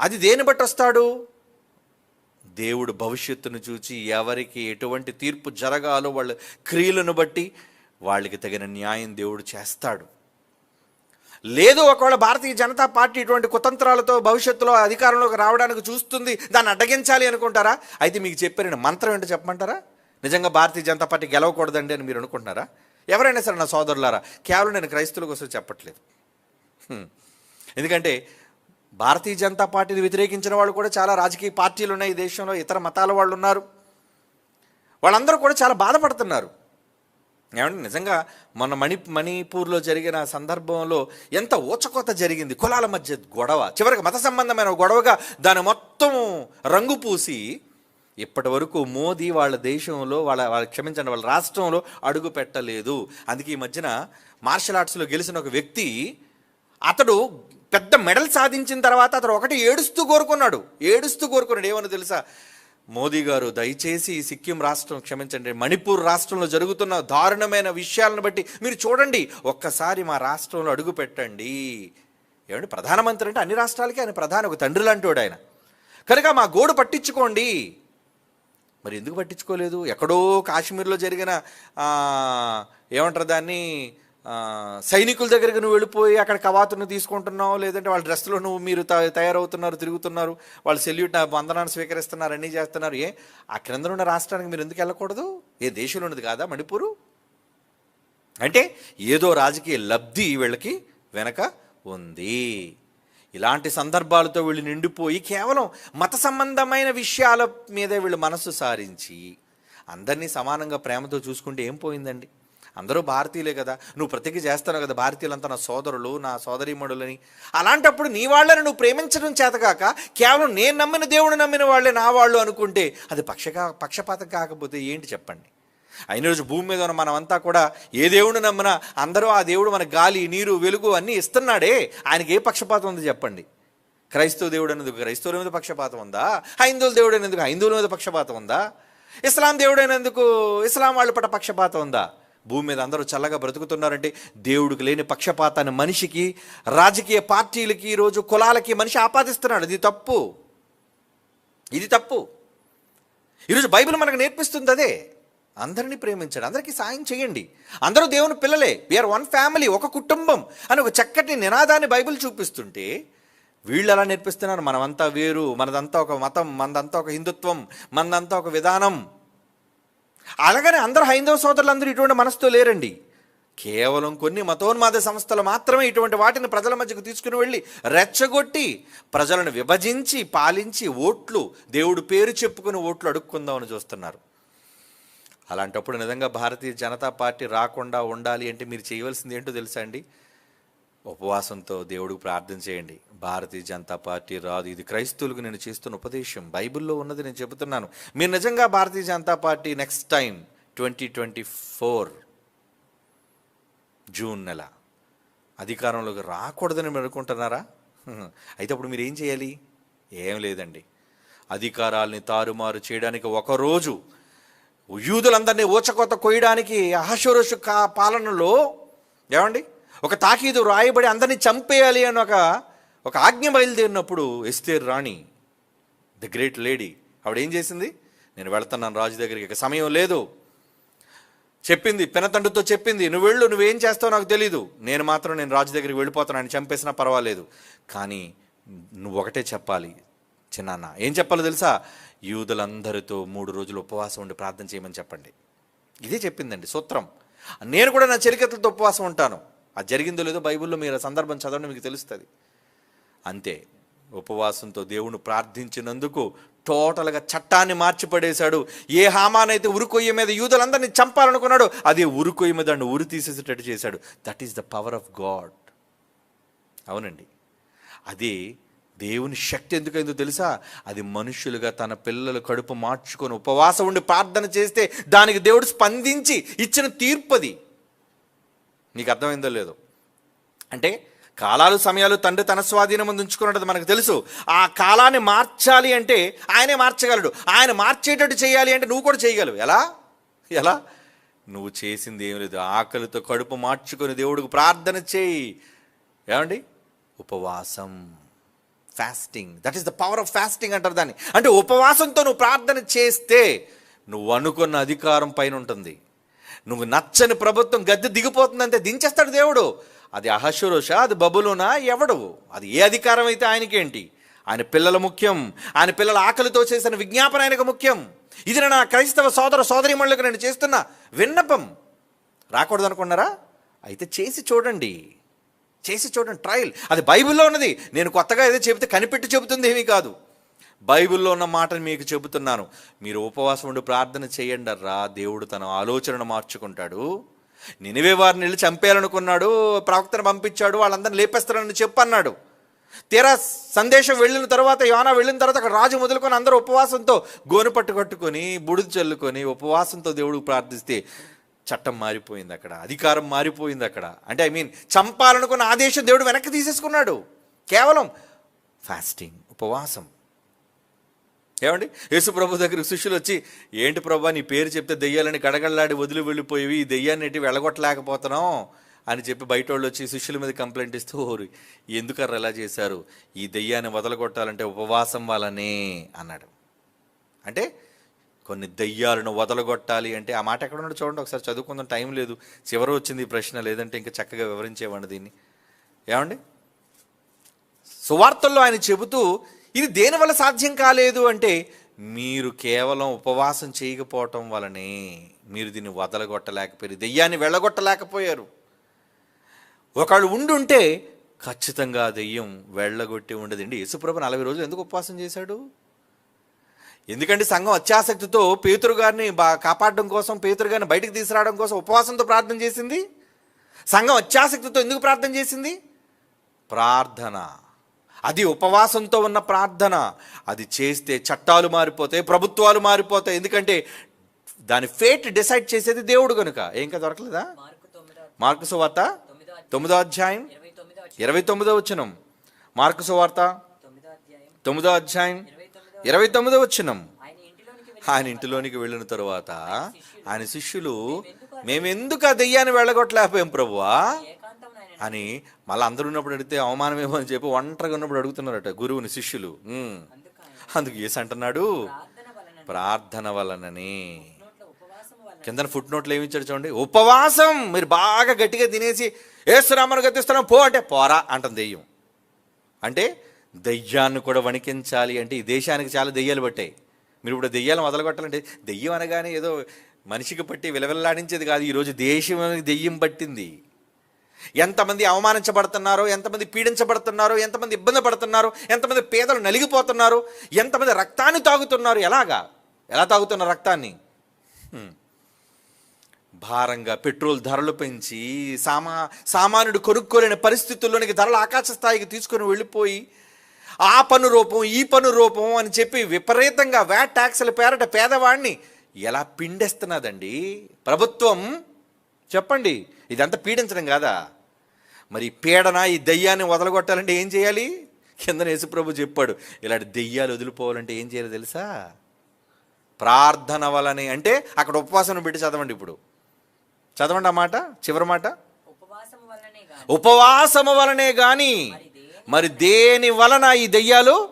అది దేని బట్టి వస్తాడు? దేవుడు భవిష్యత్తును చూచి ఎవరికి ఎటువంటి తీర్పు జరగాలో వాళ్ళ క్రియలను బట్టి వాళ్ళకి తగిన న్యాయం దేవుడు చేస్తాడు. లేదు ఒకవేళ భారతీయ జనతా పార్టీ ఇటువంటి కుతంత్రాలతో భవిష్యత్తులో అధికారంలోకి రావడానికి చూస్తుంది దాన్ని అడ్డగించాలి అనుకుంటారా? అయితే మీకు చెప్పారండి మంత్రం ఏంటో చెప్పమంటారా? నిజంగా భారతీయ జనతా పార్టీ గెలవకూడదండి అని మీరు అనుకుంటున్నారా? ఎవరైనా సరే నా సోదరులారా కేవలం నేను క్రైస్తువుల కోసం చెప్పట్లేదు. ఎందుకంటే భారతీయ జనతా పార్టీని వ్యతిరేకించిన వాళ్ళు కూడా చాలా రాజకీయ పార్టీలు ఉన్నాయి ఈ దేశంలో ఇతర మతాల వాళ్ళు ఉన్నారు. వాళ్ళందరూ కూడా చాలా బాధపడుతున్నారు. ఏమంటే నిజంగా మొన్న మణి మణిపూర్లో జరిగిన సందర్భంలో ఎంత ఊచకోత జరిగింది. కులాల మధ్య గొడవ చివరికి మత సంబంధమైన గొడవగా దాని మొత్తం రంగు పూసి ఇప్పటి వరకు మోదీ వాళ్ళ దేశంలో వాళ్ళ వాళ్ళ క్షమించండి వాళ్ళ రాష్ట్రంలో అడుగు పెట్టలేదు. అందుకే ఈ మధ్యన మార్షల్ ఆర్ట్స్లో గెలిచిన ఒక వ్యక్తి అతడు పెద్ద మెడల్ సాధించిన తర్వాత అతడు ఒకటి ఏడుస్తూ కోరుకున్నాడు. ఏడుస్తూ కోరుకున్నాడు. ఏమని తెలుసా? మోదీ గారు దయచేసి సిక్కిం రాష్ట్రం క్షమించండి. మణిపూర్ రాష్ట్రంలో జరుగుతున్న దారుణమైన విషయాలను బట్టి మీరు చూడండి. ఒక్కసారి మా రాష్ట్రంలో అడుగు పెట్టండి. ఏమండి? ప్రధానమంత్రి అంటే అన్ని రాష్ట్రాలకి ఆయన ప్రధాని ఒక తండ్రి లాంటివాడు ఆయన. కనుక మా గోడు పట్టించుకోండి. మరి ఎందుకు పట్టించుకోలేదు? ఎక్కడో కాశ్మీర్లో జరిగిన ఏమంటారు దాన్ని? సైనికుల దగ్గరికి నువ్వు వెళ్ళిపోయి అక్కడ కవాతును తీసుకుంటున్నావు లేదంటే వాళ్ళ డ్రెస్లో నువ్వు మీరు త- తయారవుతున్నారు తిరుగుతున్నారు వాళ్ళు సెల్యూట్ వందనాన్ని స్వీకరిస్తున్నారు అన్నీ చేస్తున్నారు. ఏ ఆ క్రింద ఉన్న రాష్ట్రానికి మీరు ఎందుకు వెళ్ళకూడదు? ఏ దేశంలో ఉన్నది కాదా మణిపూరు? అంటే ఏదో రాజకీయ లబ్ధి వీళ్ళకి వెనక ఉంది. ఇలాంటి సందర్భాలతో వీళ్ళు నిండిపోయి కేవలం మత సంబంధమైన విషయాల మీదే వీళ్ళు మనస్సు సారించి అందరినీ సమానంగా ప్రేమతో చూసుకుంటే ఏం పోయిందండి? అందరూ భారతీయులే కదా. నువ్వు ప్రతిజ్ఞ చేస్తాను కదా భారతీయులంతా నా సోదరులు నా సోదరీమణులని. అలాంటప్పుడు నీ వాళ్ళని నువ్వు ప్రేమించడం చేతకాక కేవలం నేను నమ్మిన దేవుడు నమ్మిన వాళ్ళే నా వాళ్ళు అనుకుంటే అది పక్షకా పక్షపాతం కాకపోతే ఏంటి చెప్పండి? అయిన రోజు భూమి మీద ఉన్న మనమంతా కూడా ఏ దేవుడు నమ్మినా అందరూ ఆ దేవుడు మన గాలి నీరు వెలుగు అన్నీ ఇస్తున్నాడే. ఆయనకి ఏ పక్షపాతం ఉంది చెప్పండి? క్రైస్తవ దేవుడు అనేందుకు క్రైస్తవుల మీద పక్షపాతం ఉందా? హైందువుల దేవుడు అనేందుకు హైందువుల మీద పక్షపాతం ఉందా? ఇస్లాం దేవుడు అనేందుకు ఇస్లాం వాళ్ళ పట్ల పక్షపాతం ఉందా? భూమి మీద అందరూ చల్లగా బ్రతుకుతున్నారంటే దేవుడికి లేని పక్షపాతాన్ని మనిషికి రాజకీయ పార్టీలకి ఈరోజు కులాలకి మనిషి ఆపాదిస్తున్నాడు. ఇది తప్పు. ఇది తప్పు. ఈరోజు బైబిల్ మనకు నేర్పిస్తుంది అదే. అందరినీ ప్రేమించండి. అందరికీ సాయం చేయండి. అందరూ దేవుని పిల్లలే. వీఆర్ వన్ ఫ్యామిలీ ఒక కుటుంబం అని ఒక చక్కటి నినాదాన్ని బైబిల్ చూపిస్తుంటే వీళ్ళు ఎలా నేర్పిస్తున్నారు? మనమంతా వేరు. మనదంతా ఒక మతం మనదంతా ఒక హిందుత్వం మనదంతా ఒక విధానం. అలాగని అందరూ హైందవ సోదరులందరూ ఇటువంటి మనసుతో లేరండి. కేవలం కొన్ని మతోన్మాద సంస్థలు మాత్రమే ఇటువంటి వాటిని ప్రజల మధ్యకు తీసుకుని వెళ్ళి రెచ్చగొట్టి ప్రజలను విభజించి పాలించి ఓట్లు దేవుడు పేరు చెప్పుకుని ఓట్లు అడుక్కుందామని చూస్తున్నారు. అలాంటప్పుడు నిజంగా భారతీయ జనతా పార్టీ రాకుండా ఉండాలి అంటే మీరు చేయవలసింది ఏంటో తెలుసా అండి? ఉపవాసంతో దేవుడికి ప్రార్థన చేయండి. భారతీయ జనతా పార్టీ రాదు. ఇది క్రైస్తవులకు నేను చేస్తున్న ఉపదేశం. బైబిల్లో ఉన్నది నేను చెబుతున్నాను. మీరు నిజంగా Bharatiya Janata party next time twenty twenty four June నెల అధికారంలోకి రాకూడదని మీరు అనుకుంటున్నారా? అయితే అప్పుడు మీరు ఏం చేయాలి? ఏం లేదండి. అధికారాల్ని తారుమారు చేయడానికి ఒకరోజు యూదులందరినీ ఊచకోత కొయ్యడానికి అహశోరషు కా పాలనలో ఏమండి? ఒక తాకీదు రాయబడి అందరినీ చంపేయాలి అని ఒక ఒక ఆజ్ఞ బయలుదేరినప్పుడు ఎస్తేర్ రాణి ద గ్రేట్ లేడీ ఆవిడ ఏం చేసింది? నేను వెళ్తున్నాను రాజు దగ్గరికి ఇక సమయం లేదు. చెప్పింది పెనతండ్రితో చెప్పింది నువ్వు వెళ్ళు నువ్వేం చేస్తావో నాకు తెలీదు. నేను మాత్రం నేను రాజు దగ్గరికి వెళ్ళిపోతాను ఆయన చంపేసినా పర్వాలేదు. కానీ నువ్వు ఒకటే చెప్పాలి చిన్నాన్న. ఏం చెప్పాలో తెలుసా? యూదులందరితో మూడు రోజులు ఉపవాసం ఉండి ప్రార్థన చేయమని చెప్పండి. ఇదే చెప్పిందండి సూత్రం. నేను కూడా నా చెలికత్తులతో ఉపవాసం ఉంటాను. అది జరిగిందో లేదో బైబిల్లో మీరు సందర్భం చదవండి మీకు తెలుస్తుంది. అంతే ఉపవాసంతో దేవుని ప్రార్థించినందుకు టోటల్గా చట్టాన్ని మార్చిపడేశాడు. ఏ హామానైతే ఉరుకొయ్య మీద యూదులందరినీ చంపాలనుకున్నాడు అదే ఉరుకొయ్య మీద దాన్ని ఉరి తీసేసేటట్టు చేశాడు. That is the power of God అవునండి. అది దేవుని శక్తి ఎందుకైందో తెలుసా? అది మనుషులుగా తన పిల్లలు కడుపు మార్చుకొని ఉపవాసం ఉండి ప్రార్థన చేస్తే దానికి దేవుడు స్పందించి ఇచ్చిన తీర్పు అది నీకు అర్థమైందో లేదో. అంటే కాలాలు సమయాలు తండ్రి తన స్వాధీనం ముందు ఉంచుకున్నది మనకు తెలుసు. ఆ కాలాన్ని మార్చాలి అంటే ఆయనే మార్చగలడు. ఆయన మార్చేటట్టు చేయాలి అంటే నువ్వు కూడా చేయగలవు. ఎలా? ఎలా? నువ్వు చేసింది ఏం లేదు. ఆకలితో కడుపు మార్చుకొని దేవుడికి ప్రార్థన చేయి. ఏమండి? ఉపవాసం. Fasting that is the power of fasting అంటారు దాన్ని. అంటే ఉపవాసంతో నువ్వు ప్రార్థన చేస్తే నువ్వు అనుకున్న అధికారం పైన ఉంటుంది. నువ్వు నచ్చని ప్రభుత్వం గద్దె దిగిపోతుందంటే దించేస్తాడు దేవుడు. అది అహశురోష అది బబులోనా ఎవడు అది ఏ అధికారం అయితే ఆయనకేంటి? ఆయన పిల్లల ముఖ్యం. ఆయన పిల్లల ఆకలితో చేసిన విజ్ఞాపన ఆయనకు ముఖ్యం. ఇది నా క్రైస్తవ సోదర సోదరిమణులకు నేను చేస్తున్న విన్నపం. రాకూడదు అనుకున్నారా? అయితే చేసి చూడండి. చేసి చూడండి ట్రయల్. అది బైబిల్లో ఉన్నది. నేను కొత్తగా ఏదో చెబితే కనిపెట్టి చెబుతుంది ఏమీ కాదు. బైబిల్లో ఉన్న మాటను మీకు చెబుతున్నాను. మీరు ఉపవాసం ఉండి ప్రార్థన చేయండి రా దేవుడు తన ఆలోచనను మార్చుకుంటాడు. నినివే వారిని వెళ్ళి చంపేయాలనుకున్నాడు. ప్రవక్తను పంపించాడు. వాళ్ళందరిని లేపేస్తారని చెప్పన్నాడు తీరా సందేశం వెళ్ళిన తర్వాత యోనా వెళ్ళిన తర్వాత అక్కడ రాజు మొదలుకొని అందరూ ఉపవాసంతో గోను పట్టు కట్టుకొని బుడిది చల్లుకొని ఉపవాసంతో దేవుడు ప్రార్థిస్తే చట్టం మారిపోయింది అక్కడ. అధికారం మారిపోయింది అక్కడ. అంటే ఐ మీన్ చంపాలనుకున్న ఆదేశం దేవుడు వెనక్కి తీసేసుకున్నాడు. కేవలం ఫాస్టింగ్ ఉపవాసం. ఏమండి? యేసు ప్రభు దగ్గర శిష్యులు వచ్చి ఏంటి ప్రభా నీ పేరు చెప్తే దెయ్యాలని కడగళ్ళాడి వదిలి వెళ్ళిపోయి ఈ దెయ్యాన్ని ఎట్టి వెళ్ళగొట్టలేకపోతున్నాం అని చెప్పి బయట వాళ్ళు వచ్చి శిష్యుల మీద కంప్లైంట్ ఇస్తూ ఓరు ఎందుకర్ర ఎలా చేశారు? ఈ దెయ్యాన్ని వదలగొట్టాలంటే ఉపవాసం వల్లనే అన్నాడు. అంటే కొన్ని దెయ్యాలను వదలగొట్టాలి అంటే ఆ మాట ఎక్కడ ఉండో చూడండి ఒకసారి చదువుకుందాం టైం లేదు. చివరి వచ్చింది ఈ ప్రశ్న లేదంటే ఇంకా చక్కగా వివరించేవాడిని దీన్ని. ఏమండి? సువార్తల్లో ఆయన చెబుతూ ఇది దేనివల్ల సాధ్యం కాలేదు అంటే మీరు కేవలం ఉపవాసం చేయకపోవటం వలనే మీరు దీన్ని వదలగొట్టలేకపోయారు దెయ్యాన్ని వెళ్ళగొట్టలేకపోయారు. ఒకళ్ళు ఉండుంటే ఖచ్చితంగా దెయ్యం వెళ్ళగొట్టి ఉండదండి. యేసుప్రభు నలభై రోజులు ఎందుకు ఉపవాసం చేశాడు? ఎందుకంటే సంఘం అత్యాసక్తితో పేతురు గారిని బా కాపాడడం కోసం పేతురు గారిని బయటకు తీసుకురావడం కోసం ఉపవాసంతో ప్రార్థన చేసింది? సంఘం అత్యాసక్తితో ఎందుకు ప్రార్థన చేసింది? ప్రార్థన. అది ఉపవాసంతో ఉన్న ప్రార్థన. అది చేస్తే చట్టాలు మారిపోతాయి ప్రభుత్వాలు మారిపోతాయి. ఎందుకంటే దాని ఫేట్ డిసైడ్ చేసేది దేవుడు కనుక ఏం కదా దొరకలేదా? మార్కు వార్త సువార్త తొమ్మిదో అధ్యాయం ఇరవై తొమ్మిదో వచ్చినం మార్కు సువార్త తొమ్మిదో అధ్యాయం ఇరవై తొమ్మిదో వచ్చినం ఆయన ఇంటిలోనికి వెళ్ళిన తరువాత ఆయన శిష్యులు మేమెందుకు ఆ దెయ్యాన్ని వెళ్ళగొట్టలేకపోయాం ప్రభువా? అని మళ్ళీ అందరూ ఉన్నప్పుడు అడిగితే అవమానమేమో అని చెప్పి ఒంటరిగా ఉన్నప్పుడు అడుగుతున్నారట గురువుని శిష్యులు. అందుకు ఏసు అంటున్నాడు ప్రార్థన వలనని. కింద ఫుట్ నోట్లు ఏమి ఇచ్చాడు చూడండి ఉపవాసం. మీరు బాగా గట్టిగా తినేసి ఏసురామను గతిస్తున్నాం పో అంటే పోరా అంటుంది దెయ్యం. అంటే దెయ్యాన్ని కూడా వణికించాలి అంటే ఈ దేశానికి చాలా దెయ్యాలు పట్టాయి. మీరు ఇప్పుడు దెయ్యాలు మొదలుగొట్టాలంటే దెయ్యం అనగానే ఏదో మనిషికి పట్టి విలవిల్లాడించేది కాదు. ఈరోజు దేశం దెయ్యం పట్టింది. ఎంతమంది అవమానించబడుతున్నారో ఎంతమంది పీడించబడుతున్నారో ఎంతమంది ఇబ్బంది పడుతున్నారో ఎంతమంది పేదలు నలిగిపోతున్నారు ఎంతమంది రక్తాన్ని తాగుతున్నారు. ఎలాగా? ఎలా తాగుతున్న రక్తాన్ని? భారంగా పెట్రోల్ ధరలు పెంచి సామా సామాన్యుడు కొనుక్కోలేని పరిస్థితుల్లోనికి ధరలు ఆకాశ స్థాయికి తీసుకొని వెళ్ళిపోయి ఆ పన్ను రూపం ఈ పన్ను రూపం అని చెప్పి విపరీతంగా వ్యాట్ ట్యాక్స్ల పేరట పేదవాడిని ఎలా పిండేస్తున్నదండి? ప్రభుత్వం చెప్పండి. ఇదంతా పీడించడం కాదా? మరి పీడన ఈ దెయ్యాన్ని వదలగొట్టాలంటే ఏం చేయాలి? కింద యేసుప్రభు చెప్పాడు ఇలాంటి దెయ్యాలు వదిలిపోవాలంటే ఏం చేయాలో తెలుసా? ప్రార్థన వలని అంటే అక్కడ ఉపవాసం పెట్టి చదవండి ఇప్పుడు. చదవండి ఆ మాట చివరి మాట. ఉపవాసము వలనే గాని. మరి దేని వలన ఈ దెయ్యాలు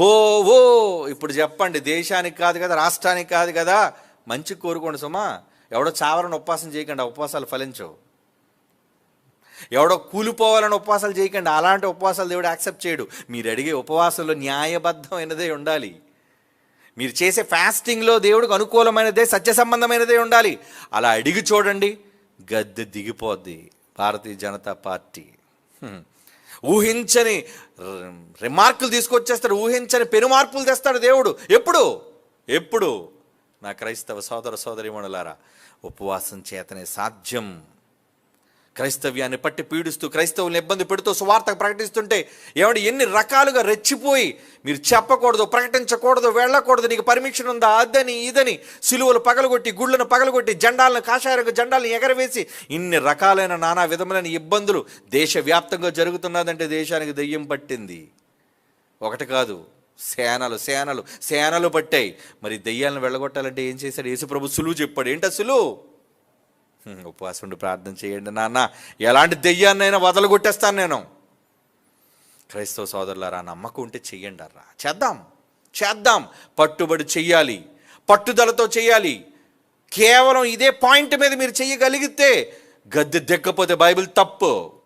పోవో? ఇప్పుడు చెప్పండి దేశానికి కాదు కదా రాష్ట్రానికి కాదు కదా మంచి కోరుకోండి సుమా. ఎవడో చావరని ఉపవాసం చేయకండి ఉపవాసాలు ఫలించవు. ఎవడో కూలిపోవాలని ఉపవాసాలు చేయకండి. అలాంటి ఉపవాసాలు దేవుడు యాక్సెప్ట్ చేయడు. మీరు అడిగే ఉపవాసంలో న్యాయబద్ధమైనదే ఉండాలి. మీరు చేసే ఫాస్టింగ్లో దేవుడికి అనుకూలమైనదే సత్య సంబంధమైనదే ఉండాలి. అలా అడిగి చూడండి గద్దె దిగిపోద్ది భారతీయ జనతా పార్టీ. ఊహించని రిమార్కులు తీసుకొచ్చేస్తాడు ఊహించని పెనుమార్పులు తెస్తాడు దేవుడు. ఎప్పుడు? ఎప్పుడు? నా క్రైస్తవ సోదర సోదరిమణులారా ఉపవాసం చేతనే సాధ్యం. క్రైస్తవ్యాన్ని పట్టి పీడిస్తూ క్రైస్తవుల్ని ఇబ్బంది పెడుతూ సువార్త ప్రకటిస్తుంటే ఏమంటే ఎన్ని రకాలుగా రెచ్చిపోయి మీరు చెప్పకూడదు ప్రకటించకూడదు వెళ్ళకూడదు నీకు పర్మిషన్ ఉందా అదని ఇదని సిలువలు పగలగొట్టి గుళ్ళను పగలగొట్టి జెండాలను కాషాయకు జెండాలను ఎగరవేసి ఇన్ని రకాలైన నానా విధములైన ఇబ్బందులు దేశవ్యాప్తంగా జరుగుతున్నదంటే దేశానికి దెయ్యం పట్టింది. ఒకటి కాదు సేనలు సేనలు సేనలు పట్టాయి. మరి దెయ్యాలను వెళ్ళగొట్టాలంటే ఏం చేశాడు? యేసుప్రభు సులువు చెప్పాడు. ఏంటా సులువు? ఉపవాసం ఉండి ప్రార్థన చేయండి నాన్న. ఎలాంటి దెయ్యాన్నైనా వదలగొట్టేస్తాను నేను. క్రైస్తవ సోదరులారా నమ్మకం ఉంటే చెయ్యండి అర్రా. చేద్దాం చేద్దాం. పట్టుబడి చెయ్యాలి పట్టుదలతో చేయాలి కేవలం ఇదే పాయింట్ మీద మీరు చెయ్యగలిగితే గద్దె దెక్కపోతే బైబిల్ తప్పు.